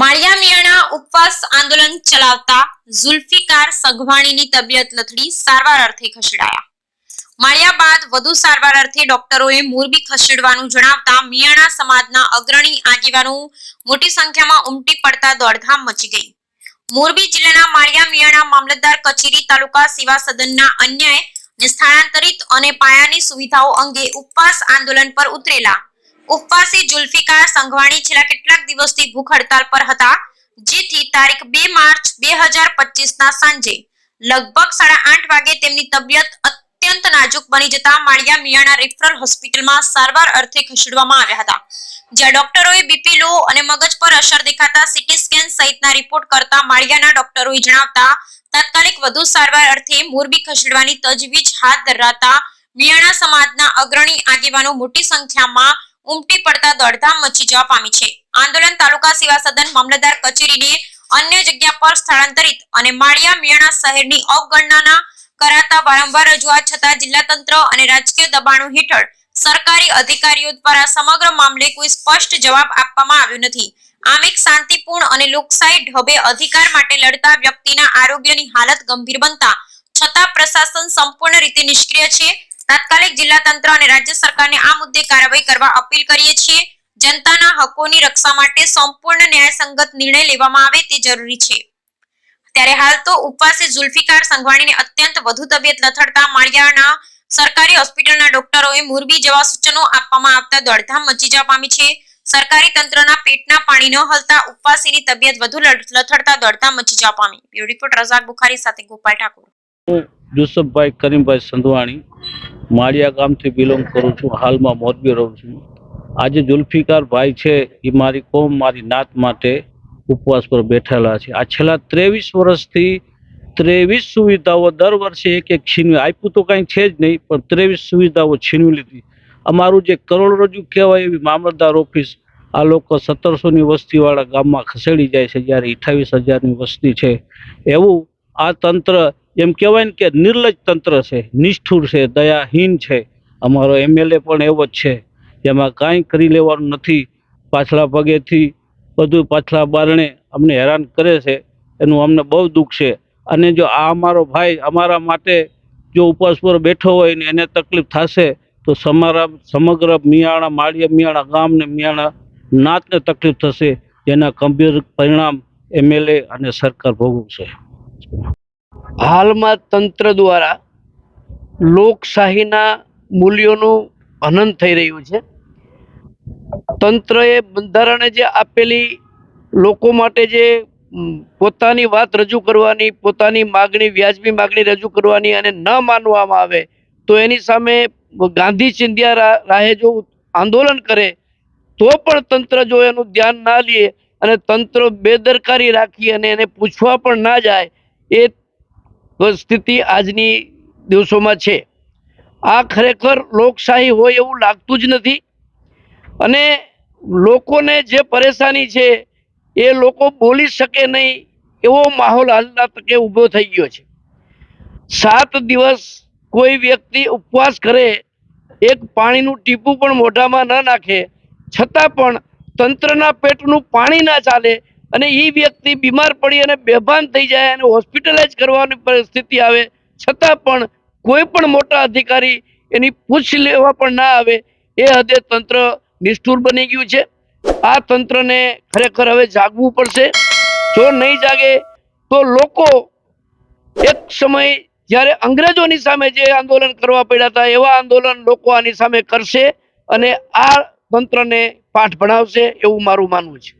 માળિયા ઉપવાસ આંદોલન ચલાવતા ઝુલ્ફિકાર સંઘવાણીની તબિયત લથડી સારવાર અર્થે ખસેડાયા. માળિયા બાદ વધુ સારવાર અર્થે ડોક્ટરોએ મોરબી ખસેડવાનું જણાવતા મિયાણા સમાજના અગ્રણી આગેવાનો મોટી સંખ્યામાં ઉમટી પડતા દોડધામ મચી ગઈ. મોરબી જિલ્લાના માળિયા મિયાણા મામલતદાર કચેરી તાલુકા સેવા સદનના અન્યાય ને અને પાયાની સુવિધાઓ અંગે ઉપવાસ આંદોલન પર ઉતરેલા ઉપવાસી જુલ્ફિકાર સંઘવાણી છેલ્લા કેટલાક દિવસથી ભૂખ હડતાલ પર હતા. જેથી તારીખ બે માર્ચ બે હજાર પચીસ ના સાંજે લગભગ સાડા આઠ વાગે તેમની તબિયત અત્યંત નાજુક બની જતા માળિયા મિયાણા રેફરલ હોસ્પિટલમાં સારવાર અર્થે ખસેડવામાં આવ્યા હતા. જ્યાં ડોક્ટરોએ બીપી લો અને મગજ પર અસર દેખાતા સીટી સ્કેન સહિતના રિપોર્ટ કરતા માળિયાના ડોક્ટરોએ જણાવતા, તાત્કાલિક વધુ સારવાર અર્થે મોરબી ખસેડવાની તજવીજ હાથ ધરાતા મિયાણા સમાજના અગ્રણી આગેવાનો મોટી સંખ્યામાં ઉમટી પડતા દોડધામ મચી જવા પામી છે. આંદોલન તાલુકા સેવા સદન મામલતદાર કચેરીને અન્ય જગ્યા પર સ્થળાંતરિત અને માળિયા મિયાણા શહેરની અવગણના કરાતા વારંવાર રજૂઆત છતાં જિલ્લા તંત્ર અને રાજકીય દબાણો હેઠળ સરકારી અધિકારીઓ દ્વારા સમગ્ર મામલે કોઈ સ્પષ્ટ જવાબ આપવામાં આવ્યો નથી. આમ એક શાંતિપૂર્ણ અને લોકશાહી ઢબે અધિકાર માટે લડતા વ્યક્તિના આરોગ્યની હાલત ગંભીર બનતા છતાં પ્રશાસન સંપૂર્ણ રીતે નિષ્ક્રિય છે. તાત્કાલિક જિલ્લા તંત્ર અને રાજ્ય સરકારને આ મુદ્દે કાર્યવાહી કરવા અપીલ કરીએ છીએ. જનતાના હકોની રક્ષા માટે સંપૂર્ણ ન્યાયસંગત નિર્ણય લેવામાં આવે તે જરૂરી છે. ત્યારે હાલ તો ઉપવાસી ઝુલ્ફિકાર સંઘવાણીને અત્યંત વધુ તબિયત લથડતા માળિયાના સરકારી હોસ્પિટલના ડોક્ટરોએ મોરબી જેવા સૂચનો આપવામાં આવતા દોડધામ મચી જવા પામી છે. સરકારી તંત્રના પેટના પાણી ન હલતા ઉપવાસીની તબિયત વધુ લથડતા દોડધામ મચી જવા પામી. બ્યુરો રિપોર્ટ રઝાક બુખારી સાથે ગોપાલ ઠાકોર. હું કરીમભાઈ સંધવાણી માળિયા ગામથી બિલોંગ કરું છું, હાલમાં મોરબી રહું છું. આજે જુલ્ફિકાર ભાઈ છે એ મારી કોમ, મારી નાત માટે ઉપવાસ પર બેઠેલા છે. આ છેલ્લા ત્રેવીસ વર્ષથી ત્રેવીસ સુવિધાઓ દર વર્ષે એક એક છીનવી, આપ્યું તો કાંઈ છે જ નહીં, પણ ત્રેવીસ સુવિધાઓ છીનવી લીધી. અમારું જે કરોડરજ્જુ કહેવાય એવી મામલતદાર ઓફિસ, આ લોકો સત્તરસોની વસ્તીવાળા ગામમાં ખસેડી જાય છે, જ્યારે અઠ્ઠાવીસ હજારની વસ્તી છે. એવું આ તંત્ર એમ કહેવાય ને કે નિર્લજ તંત્ર છે, નિષ્ઠુર છે, દયાહીન છે. અમારો એમએલએ પણ એવો જ છે. જેમાં કાંઈ કરી લેવાનું નથી. પાછલા પગેથી બધું પાછલા બારણે અમને હેરાન કરે છે. એનું અમને બહુ દુઃખ છે. અને જો આ અમારો ભાઈ અમારા માટે જો ઉપવાસ પર બેઠો હોય ને એને તકલીફ થશે, તો સમારા સમગ્ર મિયાણા, માળિયા મિયાણા ગામ ને મિયાણા નાતને તકલીફ થશે. જેના ગંભીર પરિણામ એમએલએ અને સરકાર ભોગવશે. હાલમાં તંત્ર દ્વારા લોકશાહીના મૂલ્યોનું હનન થઈ રહ્યું છે. તંત્રએ બંધારણે જે આપેલી લોકો માટે જે પોતાની વાત રજૂ કરવાની, પોતાની માગણી, વ્યાજબી માગણી રજૂ કરવાની અને ન માનવામાં આવે, તો એની સામે ગાંધી ચિંધ્યા રાહે જો આંદોલન કરે, તો પણ તંત્ર જો એનું ધ્યાન ના લે અને તંત્ર બેદરકારી રાખી અને એને પૂછવા પણ ના જાય, એ સ્થિતિ આજની દિવસોમાં છે. આ ખરેખર લોકશાહી હોય એવું લાગતું જ નથી. અને લોકોને જે પરેશાની છે, એ લોકો બોલી શકે નહીં એવો માહોલ હાલના તકે ઊભો થઈ ગયો છે. સાત દિવસ કોઈ વ્યક્તિ ઉપવાસ કરે, એક પાણીનું ટીપું પણ મોઢામાં ન નાખે, છતાં પણ તંત્રના પેટનું પાણી ના ચાલે અને એ વ્યક્તિ બીમાર પડી અને બેભાન થઈ જાય અને હોસ્પિટલાઇઝ કરવાની પરિસ્થિતિ આવે, છતાં પણ કોઈ પણ મોટા અધિકારી એની પૂછ લેવા પણ ના આવે, એ હદે તંત્ર નિષ્ઠુર બની ગયું છે. આ તંત્રને ખરેખર હવે જાગવું પડશે. જો નહીં જાગે, તો લોકો એક સમય જ્યારે અંગ્રેજોની સામે જે આંદોલન કરવા પડ્યા હતા, એવા આંદોલન લોકો આની સામે કરશે અને આ તંત્રને પાઠ ભણાવશે એવું મારું માનવું છે.